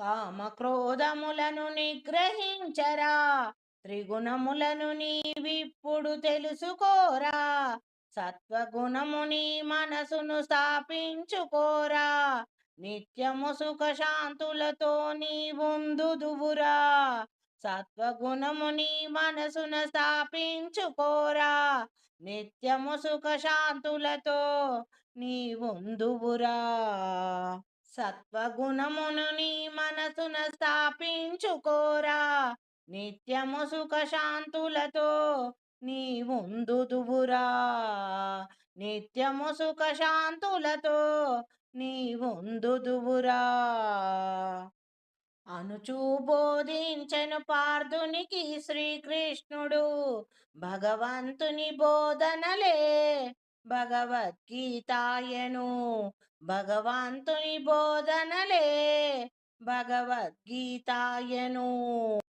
కామక్రోధములను నిగ్రహించరా త్రిగుణములను నీవిప్పుడు తెలుసుకోరా సత్వగుణముని మనసును స్థాపించుకోరా నిత్యము సుఖ శాంతులతో నీ సత్వగుణముని మనసును స్థాపించుకోరా నిత్యము సుఖ శాంతులతో నీ ఉందువురా సత్వగుణమును నీ మనసున స్థాపించుకోరా. నిత్యము సుఖ శాంతులతో నీ ఉందుదువురా నిత్యము సుఖ శాంతులతో నీ ఉందుదువురా అనుచూ బోధించను పార్థునికి శ్రీకృష్ణుడు భగవంతుని బోధనలే. భగవద్గీతాయను భగవంతుని బోధనలే భగవద్గీతాయను